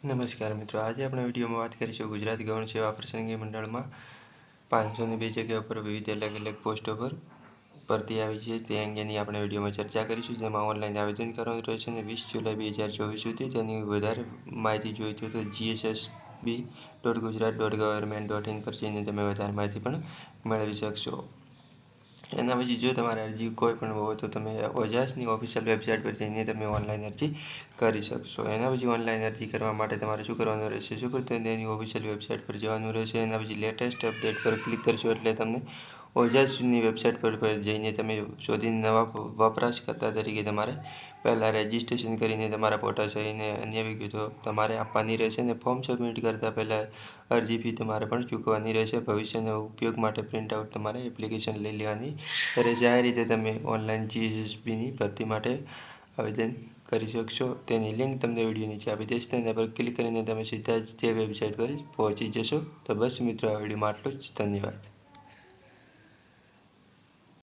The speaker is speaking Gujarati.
નમસ્કાર મિત્રો, આજે આપણે વિડીયોમાં વાત કરીશું ગુજરાત ગૌણ સેવા પ્રસંગી મંડળમાં પાંચસો ને બે જગ્યા ઉપર વિવિધ અલગ અલગ પોસ્ટો પર ભરતી આવી છે. તે અંગેની આપણે વિડીયોમાં ચર્ચા કરીશું, જેમાં ઓનલાઈન આવેદન કરવાનું રહેશે અને વીસ જુલાઈ બે હજાર ચોવીસ સુધી તેની વધારે માહિતી જોઈતી તો GSSB dot Gujarat dot government dot in પર જઈને તમે વધારે માહિતી પણ મેળવી શકશો. એના પછી જો તમારે અરજી કોઈ પણ હોય તો તમે ઓજાસની ઓફિશિયલ વેબસાઇટ પર જઈને તમે ઓનલાઈન અરજી કરી શકશો. એના પછી ઓનલાઈન અરજી કરવા માટે તમારે શું કરવાનું રહેશે? શું કરતું એની ઓફિશિયલ વેબસાઇટ પર જવાનું રહેશે. એના પછી લેટેસ્ટ અપડેટ પર ક્લિક કરશો એટલે તમને ઓજાસની વેબસાઇટ પર જઈને તમે શોધીને નવા વપરાશકર્તા તરીકે તમારે પહેલાં રજિસ્ટ્રેશન કરીને તમારા ફોટા સહીને અન્ય વિગતો તમારે આપવાની રહેશે અને ફોર્મ સબમિટ કરતાં પહેલાં અરજી ફી તમારે પણ ચૂકવવાની રહેશે. ભવિષ્યના ઉપયોગ માટે પ્રિન્ટ આઉટ તમારે એપ્લિકેશન લઈ લેવાની રહેશે. આ રીતે તમે ઓનલાઈન જીએસએસબીની ભરતી માટે આવેદન કરી શકશો. તેની લિંક તમને વીડિયો નીચે આપી દઈશ. તેના પર ક્લિક કરીને તમે સીધા જ તે વેબસાઇટ પર પહોંચી જશો. તો બસ મિત્રો, આ વિડીયોમાં આટલું જ. ધન્યવાદ.